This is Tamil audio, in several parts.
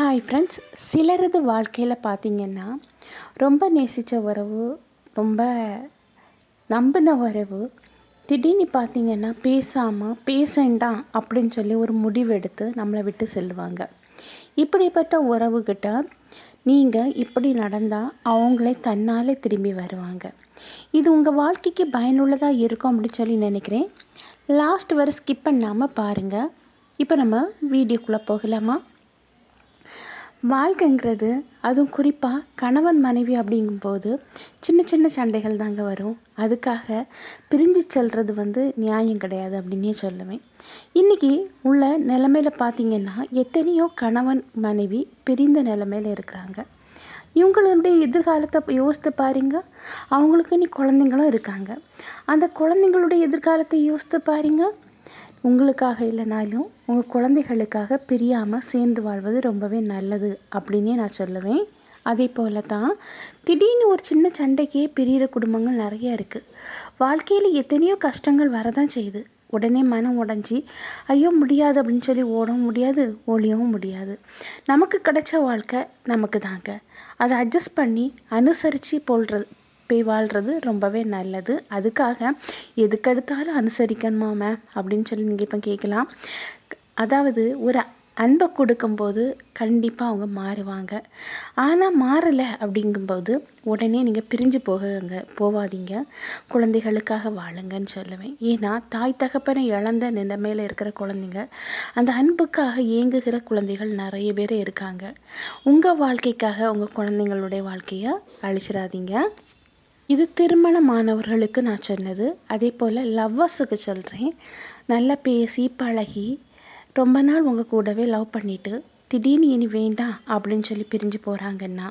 ஹாய் ஃப்ரெண்ட்ஸ் சிலரது வாழ்க்கையில் பார்த்தீங்கன்னா ரொம்ப நேசித்த உறவு ரொம்ப நம்பின உறவு திடீர்னு பார்த்திங்கன்னா பேசாமல் பேசண்டாம் அப்படின்னு சொல்லி ஒரு முடிவெடுத்து நம்மளை விட்டு செல்லுவாங்க. இப்படிப்பட்ட உறவுகிட்ட நீங்கள் இப்படி நடந்தால் அவங்களே தன்னாலே திரும்பி வருவாங்க. இது உங்கள் வாழ்க்கைக்கு பயனுள்ளதாக இருக்கும் அப்படின்னு சொல்லி நினைக்கிறேன். லாஸ்ட் வரை ஸ்கிப் பண்ணாமல் பாருங்கள் இப்போ நம்ம வீடியோக்குள்ளே போகலாமா? வாழ்க்கைங்கிறது அதுவும் குறிப்பாக கணவன் மனைவி அப்படிங்கும்போது சின்ன சின்ன சண்டைகள் தாங்க வரும். அதுக்காக பிரிஞ்சு செல்வது வந்து நியாயம் கிடையாது அப்படின்னே சொல்லுவேன். இன்றைக்கி உள்ள நிலமையில் பார்த்திங்கன்னா எத்தனையோ கணவன் மனைவி பிரிந்த நிலமையில் இருக்கிறாங்க. இவங்களுடைய எதிர்காலத்தை யோசித்து பாருங்க. அவங்களுக்கு இனி குழந்தைங்களும் இருக்காங்க. அந்த குழந்தைங்களுடைய எதிர்காலத்தை யோசித்து பாருங்க. உங்களுக்காக இல்லைனாலும் உங்கள் குழந்தைகளுக்காக பிரியாமல் சேர்ந்து வாழ்வது ரொம்பவே நல்லது அப்படின்னே நான் சொல்லுவேன். அதே போல் தான் திடீர்னு ஒரு சின்ன சண்டைக்கே பிரிகிற குடும்பங்கள் நிறைய இருக்குது வாழ்க்கையில் எத்தனையோ கஷ்டங்கள் வரதான் செய்யுது. உடனே மனம் உடஞ்சி ஐயோ முடியாது அப்படின்னு சொல்லி ஓடவும் முடியாது ஒழியவும் முடியாது. நமக்கு கிடைச்ச வாழ்க்கை நமக்கு தாங்க அதை அட்ஜஸ்ட் பண்ணி அனுசரித்து போல்றது போய் வாழ்கிறது ரொம்பவே நல்லது. அதுக்காக எதுக்கெடுத்தாலும் அனுசரிக்கணுமா மேம் அப்படின்னு சொல்லி நீங்கள் இப்போ கேட்கலாம் அதாவது ஒரு அன்பை கொடுக்கும்போது கண்டிப்பாக அவங்க மாறுவாங்க. ஆனால் மாறலை அப்படிங்கும்போது உடனே நீங்கள் பிரிஞ்சு போகுங்க போகாதீங்க குழந்தைகளுக்காக வாழுங்கன்னு சொல்லுவேன். ஏன்னா தாய் தகப்பனை இழந்த நிலைமையில் இருக்கிற குழந்தைங்க அந்த அன்புக்காக இயங்குகிற குழந்தைகள் நிறைய பேர் இருக்காங்க. உங்கள் வாழ்க்கைக்காக உங்கள் குழந்தைங்களுடைய வாழ்க்கையை அழிச்சிடாதீங்க. இது திருமணமானவர்களுக்கு நான் சொன்னது. அதே போல் லவ்வர்ஸுக்கு சொல்கிறேன் நல்லா பேசி பழகி ரொம்ப நாள் உங்கள் கூடவே லவ் பண்ணிவிட்டு திடீர்னு இனி வேண்டாம் அப்படின்னு சொல்லி பிரிஞ்சு போகிறாங்கன்னா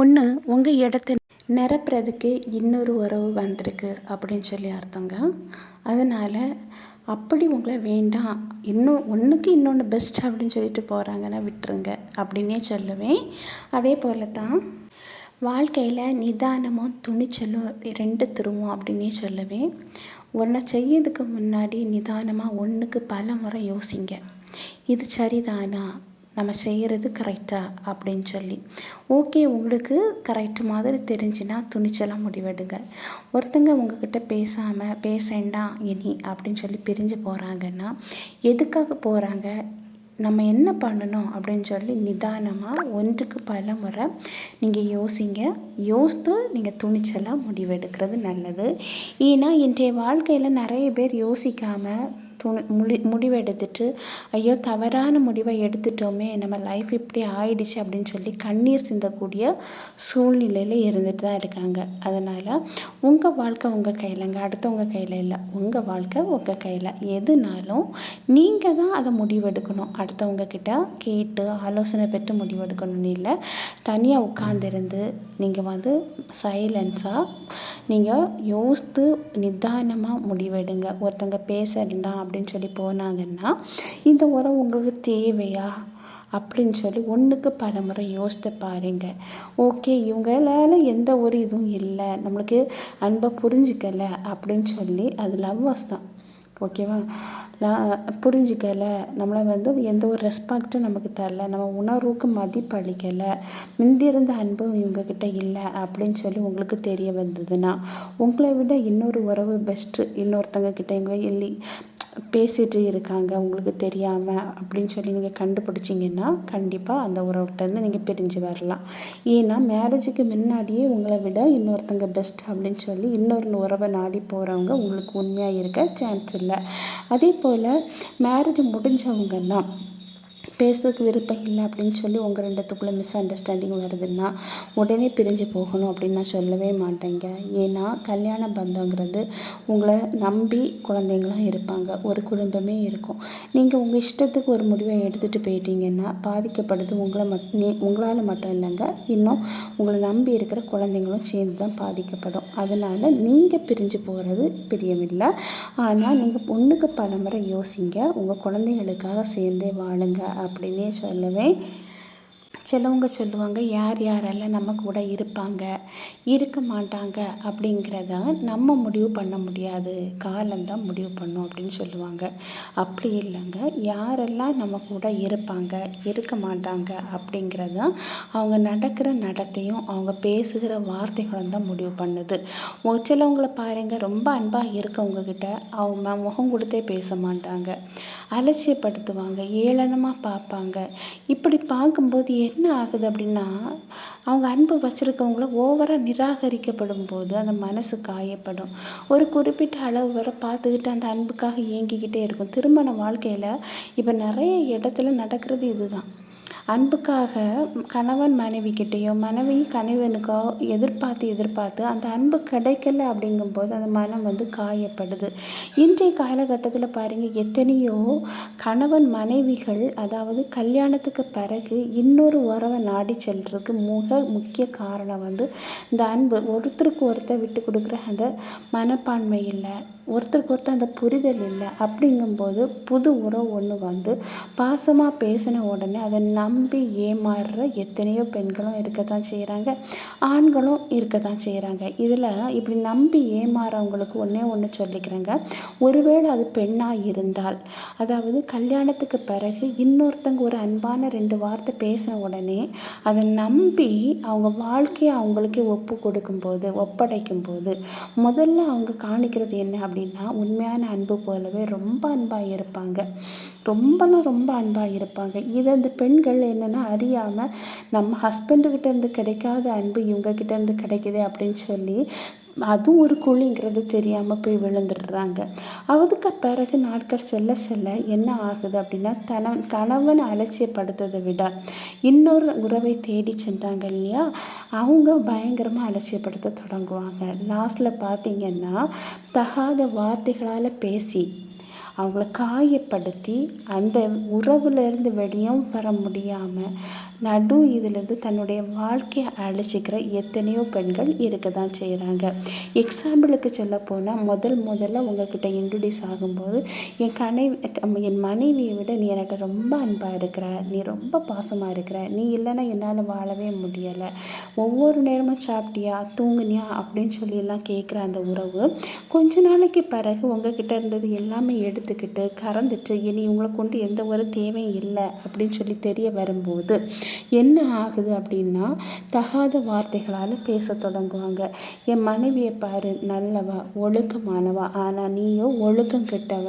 ஒன்று உங்கள் இடத்த நிரப்புறதுக்கு இன்னொரு உறவு வந்திருக்கு அப்படின்னு சொல்லி அர்த்தங்க. அதனால் அப்படி உங்களை வேண்டாம் இன்னும் ஒன்றுக்கு இன்னொன்று பெஸ்ட் அப்படின்னு சொல்லிட்டு போகிறாங்கன்னா விட்டுருங்க அப்படின்னே சொல்லுவேன். அதே போல் தான் வாழ்க்கையில் நிதானமும் துணிச்சலும் ரெண்டு திரும்பும் அப்படின்னே சொல்லுவேன் ஒன்றை செய்யறதுக்கு முன்னாடி நிதானமாக ஒன்றுக்கு பல முறை யோசிங்க. இது சரிதானா? நம்ம செய்கிறது கரெக்டாக அப்படின்னு சொல்லி. ஓகே உங்களுக்கு கரெக்ட் மாதிரி தெரிஞ்சுன்னா துணிச்சலாக முடிவெடுங்க. ஒருத்தங்க உங்ககிட்ட பேசாமல் பேசண்டாம் இனி அப்படின்னு சொல்லி பிரிஞ்சு போகிறாங்கன்னா எதுக்காக போகிறாங்க நம்ம என்ன பண்ணணும் அப்படின்னு சொல்லி நிதானமாக ஒன்றுக்கு பல முறை நீங்கள் யோசிங்க. யோசித்து நீங்கள் துணிச்சலாக முடிவெடுக்கிறது நல்லது. ஏன்னா இன்றைய வாழ்க்கையில் நிறைய பேர் யோசிக்காமல் துணி முடி முடிவெடுத்துட்டு ஐயோ தவறான முடிவை எடுத்துட்டோமே நம்ம லைஃப் இப்படி ஆயிடுச்சு அப்படின்னு சொல்லி கண்ணீர் சிந்தக்கூடிய சூழ்நிலையில் இருந்துட்டு தான் இருக்காங்க. அதனால் உங்கள் வாழ்க்கை உங்கள் கையிலங்க அடுத்தவங்க கையில் இல்லை. உங்கள் வாழ்க்கை உங்கள் கையில். எதுனாலும் நீங்கள் தான் அதை முடிவெடுக்கணும். அடுத்தவங்க கிட்ட கேட்டு ஆலோசனை பெற்று முடிவெடுக்கணும்னு இல்லை. தனியாக உட்காந்துருந்து நீங்கள் வந்து சைலன்ஸாக நீங்கள் யோசித்து நிதானமாக முடிவெடுங்க. ஒருத்தங்க பேசலாம் அப்படின்னு சொல்லி போனாங்கன்னா இந்த உரம் உங்களுக்கு தேவையா? அப்படின்னு சொல்லி ஒன்றுக்கு பல முறை யோசித்து பாருங்க. ஓகே இவங்களால எந்த ஒரு இதுவும் இல்லை. நம்மளுக்கு அன்பை புரிஞ்சிக்கலை அப்படின்னு சொல்லி அது லவ்வர்ஸ் தான். ஓகேவா புரிஞ்சிக்கலை. நம்மளை வந்து எந்த ஒரு ரெஸ்பெக்டும் நமக்கு தரல. நம்ம உணர்வுக்கு மதிப்பு அளிக்கலை முந்தி இருந்த அன்பு இவங்கக்கிட்ட இல்லை அப்படின்னு சொல்லி உங்களுக்கு தெரிய வந்ததுன்னா உங்களை விட இன்னொரு உறவு பெஸ்ட்டு இன்னொருத்தங்க கிட்ட இவங்க இல்லை பேசிகிட்டு இருக்காங்க உங்களுக்கு தெரியாமல் அப்படின்னு சொல்லி நீங்கள் கண்டுபிடிச்சிங்கன்னா கண்டிப்பாக அந்த உறவுகிட்டேருந்து நீங்கள் பிரிஞ்சு வரலாம். ஏன்னா மேரேஜுக்கு முன்னாடியே உங்களை விட இன்னொருத்தங்க பெஸ்ட் அப்படின்னு சொல்லி இன்னொரு உறவை நாடி போகிறவங்க உங்களுக்கு உண்மையாக இருக்க சான்ஸ் இல்லை. அதே போல் மேரேஜ் முடிஞ்சவங்க தான் பேசுறதுக்கு விருப்பம் இல்லை அப்படின்னு சொல்லி உங்கள் ரெண்டுத்துக்குள்ளே மிஸ் அண்டர்ஸ்டாண்டிங் வருதுன்னா உடனே பிரிஞ்சு போகணும் அப்படின்னு நான் சொல்லவே மாட்டேங்க. ஏன்னா கல்யாண பந்தங்கிறது உங்களை நம்பி குழந்தைங்களாம் இருப்பாங்க. ஒரு குடும்பமே இருக்கும். நீங்கள் உங்கள் இஷ்டத்துக்கு ஒரு முடிவை எடுத்துகிட்டு போயிட்டீங்கன்னா பாதிக்கப்படுது உங்களை மட்டும் உங்களால் மட்டும் இல்லைங்க. இன்னும் உங்களை நம்பி இருக்கிற குழந்தைங்களும் சேர்ந்து தான் பாதிக்கப்படும். அதனால் நீங்கள் பிரிஞ்சு போகிறது பிரியமில்லை. ஆனால் நீங்கள் பொண்ணுக்கு பல முறை யோசிங்க. உங்கள் குழந்தைகளுக்காக சேர்ந்தே வாழுங்க. அப்படின்னே சொல்லுவேன். சிலவங்க சொல்லுவாங்க யார் யாரெல்லாம் நம்ம கூட இருப்பாங்க இருக்க மாட்டாங்க அப்படிங்கிறத நம்ம முடிவு பண்ண முடியாது. காலம்தான் முடிவு பண்ணும் அப்படின்னு சொல்லுவாங்க. அப்படி இல்லைங்க. யாரெல்லாம் நம்ம கூட இருப்பாங்க இருக்க மாட்டாங்க அப்படிங்கிறத அவங்க நடக்கிற நடத்தையும் அவங்க பேசுகிற வார்த்தைகளும் தான் முடிவு பண்ணுது. சிலவங்களை பாருங்க பாருங்கள் ரொம்ப அன்பாக இருக்கவங்க கிட்ட அவங்க முகம் கொடுத்தே பேச மாட்டாங்க. அலட்சியப்படுத்துவாங்க ஏளனமாக பார்ப்பாங்க. இப்படி பார்க்கும்போது என்ன ஆகுது அப்படின்னா அவங்க அன்பு வச்சுருக்கவங்கள ஓவராக நிராகரிக்கப்படும் போது அந்த மனசு காயப்படும். ஒரு குறிப்பிட்ட அளவு வரை பார்த்துக்கிட்டு அந்த அன்புக்காக ஏங்கிக்கிட்டே இருக்கும். திருமண வாழ்க்கையில் இப்போ நிறைய இடத்துல நடக்கிறது இதுதான். அன்புக்காக கணவன் மனைவிக்கிட்டேயோ மனைவி கணவனுக்கோ எதிர்பார்த்து எதிர்பார்த்து அந்த அன்பு கிடைக்கல அப்படிங்கும்போது அந்த மனம் வந்து காயப்படுது. இன்றைய காலகட்டத்தில் பாருங்கள் எத்தனையோ கணவன் மனைவிகள் அதாவது கல்யாணத்துக்கு பிறகு இன்னொரு உறவை நாடி செல்றதுக்கு மிக முக்கிய காரணம் வந்து இந்த அன்பு. ஒருத்தருக்கு ஒருத்தர் விட்டு கொடுக்குற அந்த மனப்பான்மை இல்லை ஒருத்தருக்கு ஒருத்தர் அந்த புரிதல் இல்லை அப்படிங்கும்போது புது உறவு ஒன்று வந்து பாசமாக பேசின உடனே அதை நம்பி ஏமாறுற எத்தனையோ பெண்களும் இருக்க தான் செய்கிறாங்க ஆண்களும் இருக்க தான் செய்கிறாங்க இதில் இப்படி நம்பி ஏமாறவங்களுக்கு ஒன்றே ஒன்று சொல்லிக்கிறேங்க. ஒருவேளை அது பெண்ணாக இருந்தால் அதாவது கல்யாணத்துக்கு பிறகு இன்னொருத்தங்க ஒரு அன்பான ரெண்டு வார்த்தை பேசின உடனே அதை நம்பி அவங்க வாழ்க்கையை அவங்களுக்கே ஒப்பு கொடுக்கும்போது ஒப்படைக்கும் போது முதல்ல அவங்க காணிக்கிறது என்ன அப்படின்னா உண்மையான அன்பு போலவே ரொம்ப அன்பாக இருப்பாங்க. ரொம்பன்னா ரொம்ப அன்பாக இருப்பாங்க. இதை இந்த பெண்கள் என்னென்னா அறியாமல் நம்ம ஹஸ்பண்டுக்கிட்ட இருந்து கிடைக்காத அன்பு இவங்கக்கிட்ட இருந்து அப்படின்னு சொல்லி அதுவும் ஒரு குழிங்கிறது தெரியாமல் போய் விழுந்துடுறாங்க. அதுக்கு பிறகு நாட்கள் செல்ல செல்ல என்ன ஆகுது அப்படின்னா தன கணவனை அலட்சியப்படுத்ததை விட இன்னொரு உறவை தேடி சென்றாங்க இல்லையா? அவங்க பயங்கரமாக அலட்சியப்படுத்த தொடங்குவாங்க. லாஸ்ட்டில் பார்த்திங்கன்னா தகாத வார்த்தைகளால் பேசி அவங்கள காயப்படுத்தி அந்த உறவுலேருந்து வெளியும் வர முடியாமல் நடு இதுலேருந்து தன்னுடைய வாழ்க்கையை அழிச்சிக்கிற எத்தனையோ பெண்கள் இருக்க தான் செய்கிறாங்க எக்ஸாம்பிளுக்கு சொல்ல போனால் முதல் முதல்ல உங்ககிட்ட இன்ட்ரடியூஸ் ஆகும்போது என் கனைவி என் மனைவியை விட நீ என்கிட்ட ரொம்ப அன்பாக இருக்கிற நீ ரொம்ப பாசமாக இருக்கிற நீ இல்லைன்னா என்னால் வாழவே முடியலை. ஒவ்வொரு நேரமும் சாப்பிட்டியா தூங்குனியா? அப்படின்னு சொல்லியெல்லாம் கேட்குற அந்த உறவு கொஞ்ச நாளைக்கு பிறகு உங்ககிட்ட இருந்தது எல்லாமே எடுத்து எடுத்துக்கிட்டு கறந்துட்டு இனி உங்களை கொண்டு எந்த ஒரு தேவையும் இல்லை அப்படின்னு சொல்லி தெரிய வரும்போது என்ன ஆகுது அப்படின்னா தகாத வார்த்தைகளால் பேச தொடங்குவாங்க. என் மனைவியை பாரு நல்லவா ஒழுக்கமானவா ஆனால் நீயோ ஒழுக்கம் கெட்டவ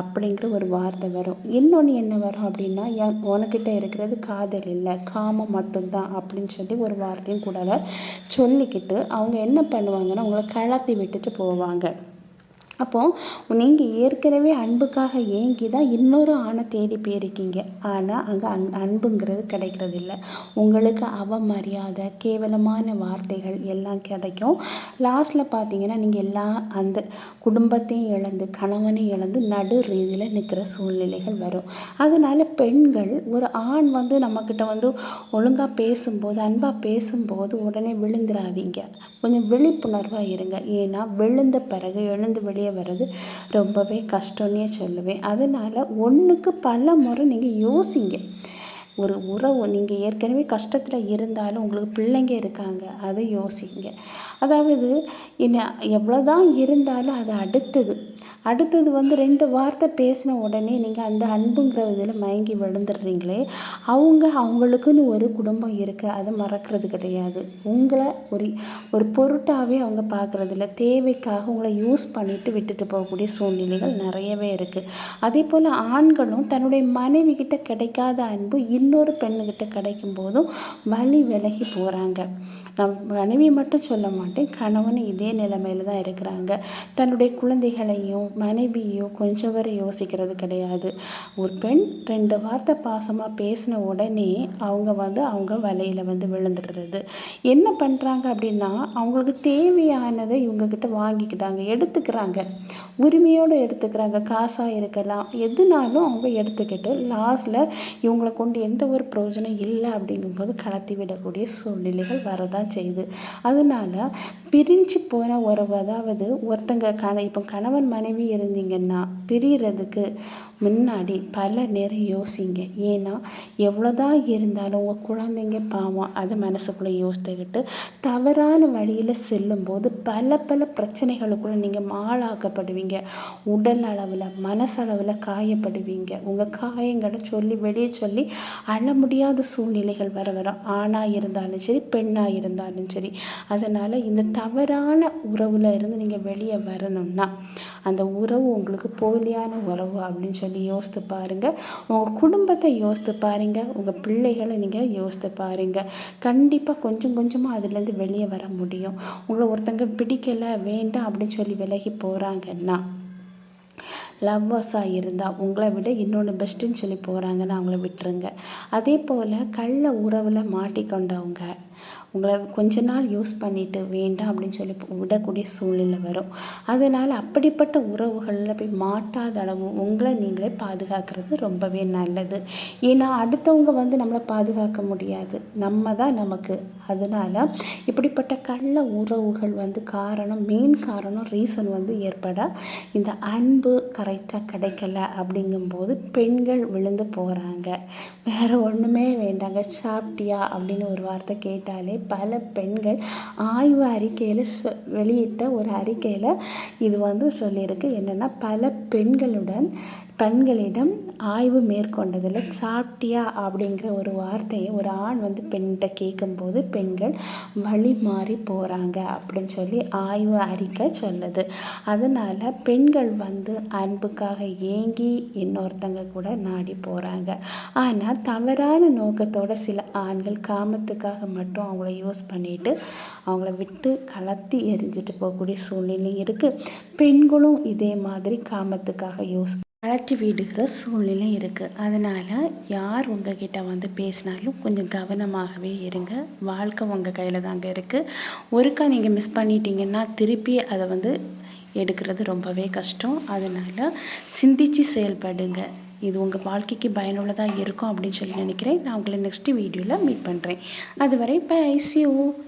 அப்படிங்கிற ஒரு வார்த்தை வரும். இன்னொன்று என்ன வரும் அப்படின்னா என் உனக்கிட்ட இருக்கிறது காதல் இல்லை காமம் மட்டும்தான் அப்படின்னு சொல்லி ஒரு வார்த்தையும் கூட சொல்லிக்கிட்டு அவங்க என்ன பண்ணுவாங்கன்னா உங்களை கலத்தி விட்டுட்டு போவாங்க. அப்போது நீங்கள் ஏற்கனவே அன்புக்காக ஏங்கி தான் இன்னொரு ஆணை தேடி போயிருக்கீங்க. ஆனால் அங்கே அங் அன்புங்கிறது கிடைக்கிறது இல்லை உங்களுக்கு அவமரியாதை கேவலமான வார்த்தைகள் எல்லாம் கிடைக்கும். லாஸ்ட்டில் பார்த்தீங்கன்னா நீங்கள் எல்லா அந்த குடும்பத்தையும் இழந்து கணவனையும் இழந்து நடு ரீதியில் நிற்கிற சூழ்நிலைகள் வரும். அதனால் பெண்கள் ஒரு ஆண் வந்து நம்மக்கிட்ட வந்து ஒழுங்காக பேசும்போது அன்பாக பேசும்போது உடனே விழுந்துடாதீங்க கொஞ்சம் விழிப்புணர்வாக இருங்க. ஏன்னா விழுந்த பிறகு எழுந்து வெளியே வெளியே வர்றது ரொம்பவே கஷ்டம்னே சொல்லுவேன். அதனால் ஒன்றுக்கு பல முறை நீங்கள் யோசிங்க. ஒரு உறவு நீங்கள் ஏற்கனவே கஷ்டத்தில் இருந்தாலும் உங்களுக்கு பிள்ளைங்க இருக்காங்க அதை யோசிங்க. அதாவது என்ன எவ்வளோ தான் இருந்தாலும் அது அடுத்தது. அடுத்தது வந்து ரெண்டு வார்த்தை பேசின உடனே நீங்கள் அந்த அன்புங்கிற இதில் மயங்கி விழுந்துடுறீங்களே அவங்க அவங்களுக்குன்னு ஒரு குடும்பம் இருக்குது அதை மறக்கிறது கிடையாது. உங்களை ஒரு ஒரு பொருட்டாகவே அவங்க பார்க்குறதில்ல தேவைக்காக உங்களை யூஸ் பண்ணிவிட்டு விட்டுட்டு போகக்கூடிய சூழ்நிலைகள் நிறையவே இருக்குது அதே போல் ஆண்களும் தன்னுடைய மனைவி கிட்ட கிடைக்காத அன்பு இன்னொரு பெண்ணுக்கிட்ட கிடைக்கும் போதும் வழி விலகி போகிறாங்க நான் மனைவியை மட்டும் சொல்ல மாட்டேன் கணவனும் இதே நிலைமையில் தான் இருக்கிறாங்க. தன்னுடைய குழந்தைகளையும் மனைவியோ கொஞ்சம் வரை யோசிக்கிறது கிடையாது. ஒரு பெண் ரெண்டு வார்த்தை பாசமாக பேசின உடனே அவங்க வந்து அவங்க வலையில் வந்து விழுந்துடுறது. என்ன பண்ணுறாங்க அப்படின்னா அவங்களுக்கு தேவையானதை இவங்கக்கிட்ட வாங்கிக்கிட்டாங்க எடுத்துக்கிறாங்க. உரிமையோடு எடுத்துக்கிறாங்க காசாக இருக்கலாம். எதுனாலும் அவங்க எடுத்துக்கிட்டு லாஸ்ட்டில் இவங்களை கொண்டு எந்த ஒரு பிரயோஜனம் இல்லை அப்படிங்கும்போது கடத்தி விடக்கூடிய சூழ்நிலைகள் வரதான் செய்யுது. அதனால் பிரிஞ்சு போன உறவு அதாவது ஒருத்தங்க கண இப்போ கணவன் மனைவி நம்பி இருந்தீங்கன்னா பிரியறதுக்கு முன்னாடி பல நேரம் யோசிங்க. ஏன்னா எவ்வளோதான் இருந்தாலும் உங்கள் குழந்தைங்க பாவம் அதை மனசுக்குள்ளே யோசித்துக்கிட்டு தவறான வழியில் செல்லும்போது பல பல பிரச்சனைகளுக்குள்ளே நீங்கள் ஆளாக்கப்படுவீங்க உடல் அளவில் மனசளவில் காயப்படுவீங்க. உங்கள் காயங்களை சொல்லி வெளியே சொல்லி அழ முடியாத சூழ்நிலைகள் வர வர ஆணாக இருந்தாலும் சரி பெண்ணாக இருந்தாலும் சரி. அதனால் இந்த தவறான உறவில் இருந்து நீங்கள் வெளியே வரணும்னா அந்த உறவு உங்களுக்கு போலியான உறவு அப்படின்னு சொல்லி யோசித்து பாருங்கள் உங்கள் குடும்பத்தை யோசித்து பாருங்கள் உங்கள் பிள்ளைகளை நீங்கள் யோசித்து பாருங்கள் கண்டிப்பாக கொஞ்சம் கொஞ்சமாக அதுலேருந்து வெளியே வர முடியும். உங்களை ஒருத்தங்க பிடிக்கலை வேண்டாம் அப்படின்னு சொல்லி விலகி போகிறாங்கன்னா லவ்வர்ஸாக இருந்தால் உங்களை விட இன்னொன்று பெஸ்ட்டுன்னு சொல்லி போகிறாங்கன்னா அவங்கள விட்டுருங்க. அதே போல் கள்ள உறவில் மாட்டிக்கொண்டவங்க உங்களை கொஞ்ச நாள் யூஸ் பண்ணிவிட்டு வேண்டாம் அப்படின்னு சொல்லி விடக்கூடிய சூழ்நிலை வரும். அதனால் அப்படிப்பட்ட உறவுகளில் போய் மாட்டாத அளவு உங்களை நீங்களே பாதுகாக்கிறது ரொம்பவே நல்லது. ஏன்னா அடுத்தவங்க வந்து நம்மளை பாதுகாக்க முடியாது. நம்ம தான் நமக்கு. அதனால் இப்படிப்பட்ட கள்ள உறவுகள் வந்து காரணம் மெயின் காரணம் ரீசன் வந்து ஏற்பட இந்த அன்பு கரெக்டாக கிடைக்கல அப்படிங்கும்போது பெண்கள் விழுந்து போகிறாங்க வேறு ஒன்றுமே வேண்டாங்க. சாப்பிட்டியா? அப்படின்னு ஒரு வார்த்தை கேட்டாலே பல பெண்கள் ஆய்வு அறிக்கையில் வெளியிட்ட ஒரு அறிக்கையில் இது வந்து சொல்லியிருக்கு. என்னென்னா பல பெண்களுடன் பெண்களிடம் ஆய்வு மேற்கொண்டதில் சாப்பிட்டியா அப்படிங்கிற ஒரு வார்த்தையை ஒரு ஆண் வந்து பெண்கிட்ட கேட்கும்போது பெண்கள் வழி மாறி போகிறாங்க அப்படின்னு சொல்லி ஆய்வு அறிக்கை சொல்லுது. அதனால் பெண்கள் வந்து அன்புக்காக ஏங்கி இன்னொருத்தங்க கூட நாடி போகிறாங்க ஆனால் தவறான நோக்கத்தோட சில ஆண்கள் காமத்துக்காக மட்டும் அவங்கள யூஸ் பண்ணிவிட்டு அவங்கள விட்டு கலத்தி எரிஞ்சிட்டு போகக்கூடிய சூழ்நிலை இருக்குது பெண்களும் இதே மாதிரி காமத்துக்காக யூஸ் கழட்டி விடுகிற சூழ்நிலை இருக்குது அதனால் யார் உங்ககிட்ட வந்து பேசினாலும் கொஞ்சம் கவனமாகவே இருங்க. வாழ்க்கை உங்கள் கையில் தாங்க இருக்குது ஒருக்கா நீங்கள் மிஸ் பண்ணிட்டீங்கன்னா திருப்பி அதை வந்து எடுக்கிறது ரொம்பவே கஷ்டம். அதனால் சிந்தித்து செயல்படுங்க. இது உங்கள் வாழ்க்கைக்கு பயனுள்ளதாக இருக்கும் அப்படின்னு சொல்லி நினைக்கிறேன். நான் உங்களை நெக்ஸ்ட்டு வீடியோவில் மீட் பண்ணுறேன் அதுவரை பை ஐசியூ